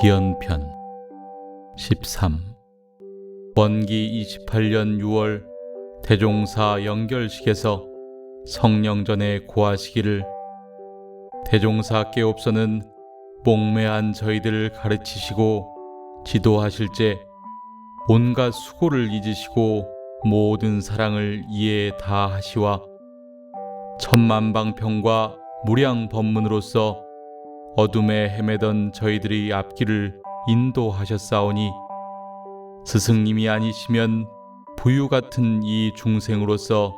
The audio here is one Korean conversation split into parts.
기연편 13 원기 28년 6월 대종사 연결식에서 성령전에 고하시기를 대종사 깨옵서는 목매한 저희들을 가르치시고 지도하실제 온갖 수고를 잊으시고 모든 사랑을 이에 다 하시와 천만방평과 무량 법문으로서 어둠에 헤매던 저희들의 앞길을 인도하셨사오니 스승님이 아니시면 부유 같은 이 중생으로서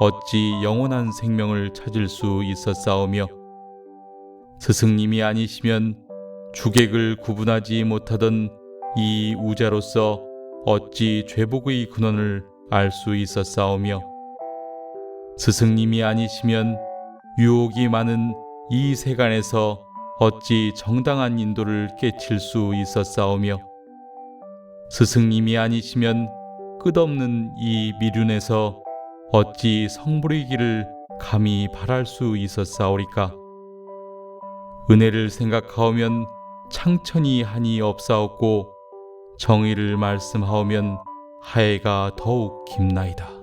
어찌 영원한 생명을 찾을 수 있었사오며 스승님이 아니시면 주객을 구분하지 못하던 이 우자로서 어찌 죄복의 근원을 알 수 있었사오며 스승님이 아니시면 유혹이 많은 이 세간에서 어찌 정당한 인도를 깨칠 수 있었사오며 스승님이 아니시면 끝없는 이 미륜에서 어찌 성불의 길을 감히 바랄 수 있었사오리까 은혜를 생각하오면 창천이 한이 없사옵고 정의를 말씀하오면 하애가 더욱 깊나이다.